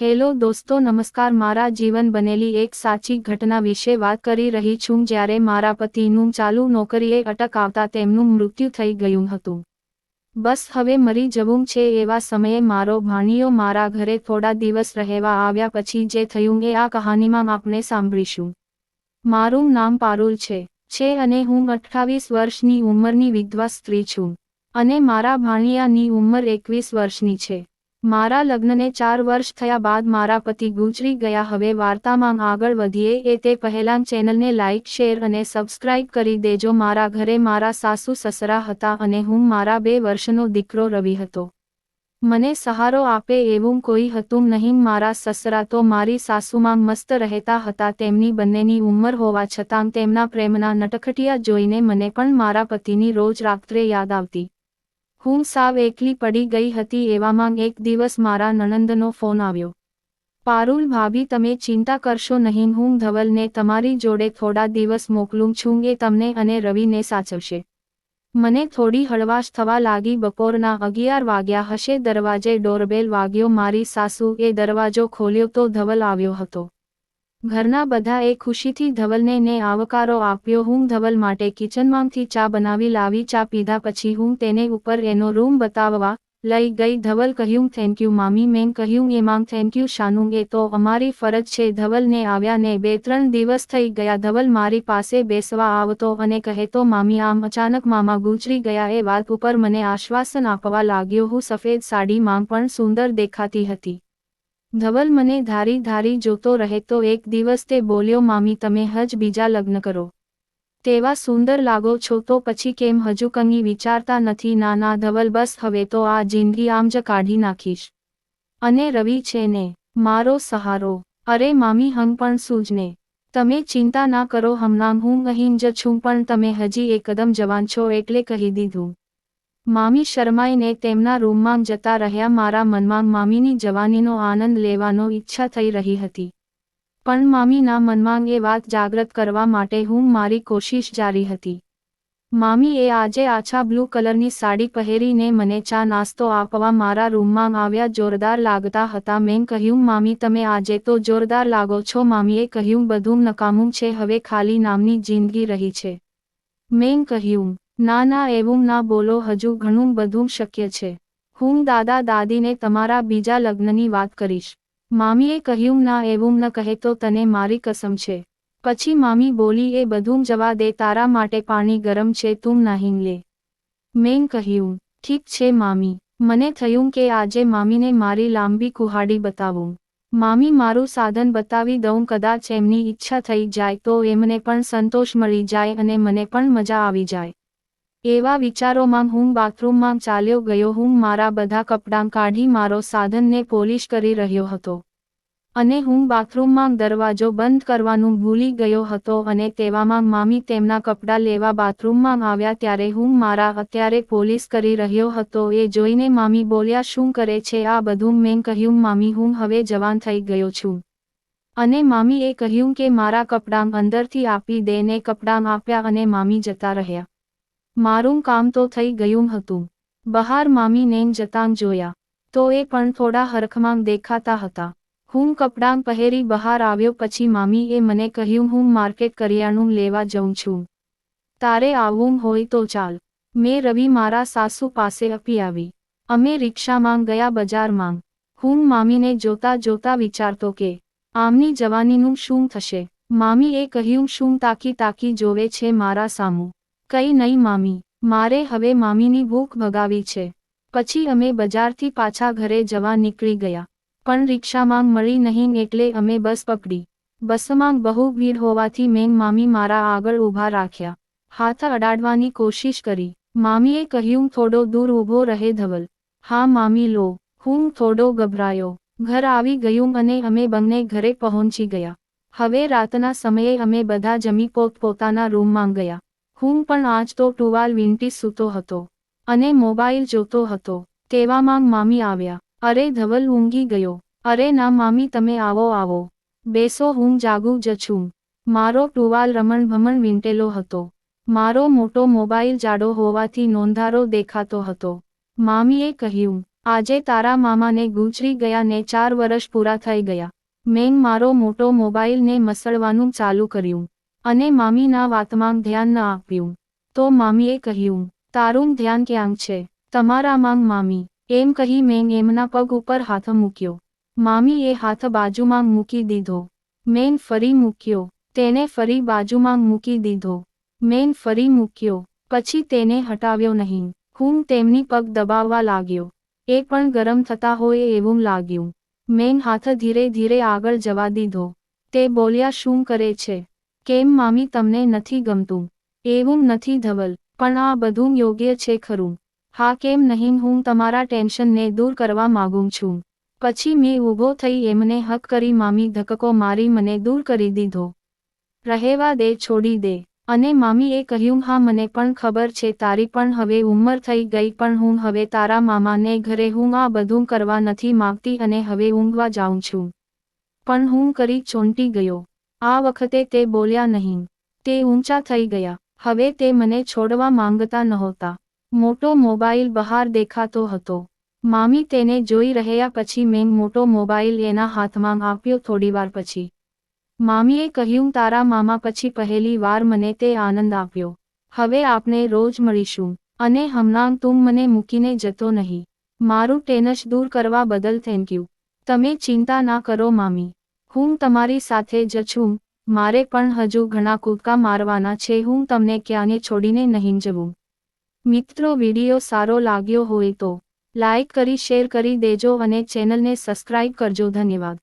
Hello દોસ્તો, નમસ્કાર. મારા જીવન બનેલી એક સાચી ઘટના વિશે વાત કરી રહી છું જ્યારે મારા પતિનું ચાલુ નોકરીએ અટક આવતા તેમનું મૃત્યુ થઈ ગયું હતું. બસ હવે મરી જવું છે એવા સમયે મારો ભાણિયો મારા ઘરે થોડા દિવસ રહેવા આવ્યા પછી જે થયું એ આ કહાનીમાં આપણે સાંભળીશું. મારું નામ પારુલ છે છે અને હું અઠ્ઠાવીસ વર્ષની ઉંમરની વિધવા સ્ત્રી છું અને મારા ભાણિયાની ઉંમર એકવીસ વર્ષની છે. મારા લગ્નને ચાર વર્ષ થયા બાદ મારા પતિ ગુજરી ગયા. હવે વાર્તામાં આગળ વધીએ એ તે પહેલાં ચેનલને લાઇક શેર અને સબસ્ક્રાઇબ કરી દેજો. મારા ઘરે મારા સાસુ, સસરા હતા અને હું મારા બે વર્ષનો દીકરો રવિ હતો. મને સહારો આપે એવું કોઈ હતું નહીં. મારા સસરા તો મારી સાસુમાં મસ્ત રહેતા હતા. તેમની બંનેની ઉંમર હોવા છતાં તેમના પ્રેમના નટખટિયા જોઈને મને પણ મારા પતિની રોજ રાત્રે યાદ આવતી. હું સાવ એકલી પડી ગઈ હતી એવામાં એક દિવસ મારા નણંદનો ફોન આવ્યો. પારુલ ભાભી, તમે ચિંતા કરશો નહીં, હું ધવલને તમારી જોડે થોડા દિવસ મોકલું છું, એ તમને અને રવિને સાચવશે. મને થોડી હળવાશ થવા લાગી, બપોરના અગિયાર વાગ્યા હશે, દરવાજે ડોરબેલ વાગ્યો, મારી સાસુ એ દરવાજો ખોલ્યો તો ધવલ આવ્યો હતો. ઘરના બધા એ ખુશીથી ધવલને ને આવકારો આપ્યો. હું ધવલ માટે કિચનમાંથી ચા બનાવી લાવી. ચા પીધા પછી હું તેને ઉપર એનો રૂમ બતાવવા લઈ ગઈ. ધવલ કહ્યું થેન્ક યુ મામી. મેં કહ્યું એમાં થેન્ક યુ શાનું. એ તો અમારી ફરજ છે. ધવલને આવ્યા ને બે ત્રણ દિવસ થઈ ગયા. ધવલ મારી પાસે બેસવા આવતો અને કહેતો મામી, આમ અચાનક મામા ગુજરી ગયા. એ વાત ઉપર મને આશ્વાસન આપવા લાગ્યો. હું સફેદ સાડીમાં પણ સુંદર દેખાતી હતી. ધવલ મને ધારી ધારી જોતો રહેતો એક દિવસ તે બોલ્યો, મામી, તમે હજ બીજા લગ્ન કરો. તેવા સુંદર લાગો છો તો પછી કેમ હજુ કંઈ વિચારતા નથી? ના ના, ધવલ, બસ હવે તો આ જિંદગી આમ જ કાઢી નાખીશ. અને રવિ છે ને, મારો સહારો. અરે, મામી, હંગ પણ સૂજને તમે ચિંતા ના કરો, હમણાં હું અહીં જ છું, પણ તમે હજી એકદમ જવાન છો, એટલે કહી દીધું. મામી શર્માઈને તેમના રૂમમાં જતા રહ્યા મારા મનમાં મામીની જવાનીનો આનંદ લેવાનો ઈચ્છા થઈ રહી હતી. પણ મામીના મનમાં એ વાત જાગૃત કરવા માટે હું મારી કોશિશ જારી હતી. મામી એ આજે આછા બ્લુ કલરની સાડી પહેરીને મને ચા નાસ્તો આપવા મારા રૂમમાં આવ્યા જોરદાર લાગતા હતા. મેં કહ્યું, મામી, તમે આજે તો જોરદાર લાગો છો. મામીએ કહ્યું, બધું નકામું છે, હવે ખાલી નામની જિંદગી રહી છે. મેં કહ્યું ના ના, એવું ના બોલો, હજુ ઘણું બધું શક્ય છે. હું દાદા દાદીને તમારા બીજા લગ્નની વાત કરીશ. મામીએ કહ્યું, ના, એવું ન કહે તો તને મારી કસમ છે. પછી મામી બોલી, એ બધું જવા દે, તારા માટે પાણી ગરમ છે, તું નહીં લે. મેં કહ્યું, ઠીક છે મામી. મને થયું કે આજે મામીને મારી લાંબી કુહાડી બતાવું. મામી મારું સાધન બતાવી દઉં, કદાચ એમની ઈચ્છા થઈ જાય તો એમને પણ સંતોષ મળી જાય અને મને પણ મજા આવી જાય. એવા વિચારોમાં હું બાથરૂમમાં ચાલ્યો ગયો હું મારા બધા કપડાં કાઢી મારો સાધનને પોલિશ કરી રહ્યો હતો. અને હું બાથરૂમમાં દરવાજો બંધ કરવાનું ભૂલી ગયો હતો અને તેવામાં મામી તેમના કપડાં લેવા બાથરૂમમાં આવ્યા ત્યારે હું મારા અત્યારે પોલીસ કરી રહ્યો હતો એ જોઈને મામી બોલ્યા, શું કરે છે આ બધું? મેં કહ્યું, મામી, હું હવે જવાન થઈ ગયો છું. અને મામીએ કહ્યું કે, મારા કપડાં અંદરથી આપી દે. ને કપડાં આપ્યા અને મામી જતા રહ્યા. મારું કામ તો થઈ ગયું હતું. બહાર મામીને જતાં જોયા. તો એ પણ થોડા હરખમાં દેખાતા હતા. હું કપડાં પહેરી બહાર આવ્યો પછી મામીએ મને કહ્યું, હું માર્કેટ કરિયાણું લેવા જઉં છું. તારે આવવું હોય તો ચાલ. મેં રવિ મારા સાસુ પાસે આપી આવી. અમે રિક્ષામાં ગયા બજારમાં. હું મામીને જોતા જોતા વિચારતો કે, આમની જવાનીનું શું થશે મામીએ કહ્યું, શું તાકી તાકી જોવે છે મારા સામું? કઈ નહીં મામી, મારે હવે મામીની ભૂખ ભગાવી છે. પછી અમે બજારથી પાછા ઘરે જવા નીકળી ગયા. પણ રિક્ષામાં મળી નહીં એટલે અમે બસ પકડી. બસમાં બહુ ભીડ હોવાથી મેં મામી મારા આગળ ઊભા રાખ્યા. હાથ અડાડવાની કોશિશ કરી. મામીએ કહ્યું, થોડો દૂર ઊભો રહે ધવલ. હા મામી, લો. હું થોડો ગભરાયો. ઘર આવી ગયું અને અમે બંને ઘરે પહોંચી ગયા. હવે રાતના સમયે અમે બધા જમી પોતપોતાના રૂમમાં ગયા. હું પણ આજ તો ટુવાલ વીંટી સૂતો હતો અને મોબાઈલ જોતો હતો. તેવામાં મામી આવ્યા, અરે ધવલ ઊંઘી ગયો. અરે ના મામી તમે આવો આવો. બેસો, હું જાગું જ છું. મારો ટુવાલ રમણ ભમણ વીંટેલો હતો. મારો મોટો મોબાઈલ જાડો હોવાથી નોંધારો દેખાતો હતો. મામીએ કહ્યું, આજે તારા મામાને ગુજરી ગયા ને ચાર વર્ષ પૂરા થઈ ગયા. મેં મારો મોટો મોબાઈલને મસળવાનું ચાલુ કર્યું. અને મામીના વાતમાં ધ્યાન ન આપ્યું. તો મામીએ કહ્યું, તારું ધ્યાન ક્યાં છે? તમારા માંગ મામી. એમ કહી મેં એમના પગ ઉપર હાથ મૂક્યો. મામીએ હાથ બાજુમાં મૂકી દીધો. મેન ફરી મૂક્યો. તેને ફરી બાજુમાં મૂકી દીધો. મેન ફરી મૂક્યો. પછી તેને હટાવ્યો નહીં. હું તેમની પગ દબાવવા લાગ્યો. એ પણ ગરમ થતા હોય એવું લાગ્યું. મેં હાથ ધીરે ધીરે આગળ જવા દીધો. તે બોલ્યા, શું કરે છે? કેમ મામી તમને નથી ગમતું? એવું નથી ધવલ, પણ આ બધું યોગ્ય છે ખરું. હા, કેમ નહીં, હું તમારા ટેન્શનને દૂર કરવા માગું છું. પછી મેં ઊભો થઈ એમને હક કરી મામી ધકકો મારી મને દૂર કરી દીધો. રહેવા દે, છોડી દે. અને મામીએ કહ્યું, હા, મને પણ ખબર છે, તારી પણ હવે ઉંમર થઈ ગઈ, પણ હું હવે તારા મામાને ઘરે હું આ બધું કરવા નથી માંગતી અને હવે ઊંઘવા જાઉં છું. પણ હું કરી ચોંટી ગયો. આ વખતે તે બોલ્યા નહીં. તે ઊંચા થઈ ગયા. હવે તે મને છોડવા માંગતા નહોતા. મોટો મોબાઈલ બહાર દેખાતો હતો. મામી તેને જોઈ રહ્યા પછી મેં મોટો મોબાઈલ એના હાથમાં આપ્યો થોડીવાર પછી. મામીએ કહ્યું, તારા મામા પછી પહેલી વાર મને તે આનંદ આપ્યો. હવે આપણે રોજ મળીશું. અને હમણાં તું મને મૂકીને જતો નહીં. મારું ટેનસ દૂર કરવા બદલ થેન્ક યુ તમે ચિંતા ના કરો, મામી. હું તમારી સાથે જ છું, મારે પણ હજુ ઘણા કૂદકા મારવાના છે, હું તમને ક્યાંને છોડીને નહીં જવું. મિત્રો, વીડિયો સારો લાગ્યો હોય તો લાઇક કરી, શેર કરી દેજો અને ચેનલને સબસ્ક્રાઇબ કરજો, ધન્યવાદ.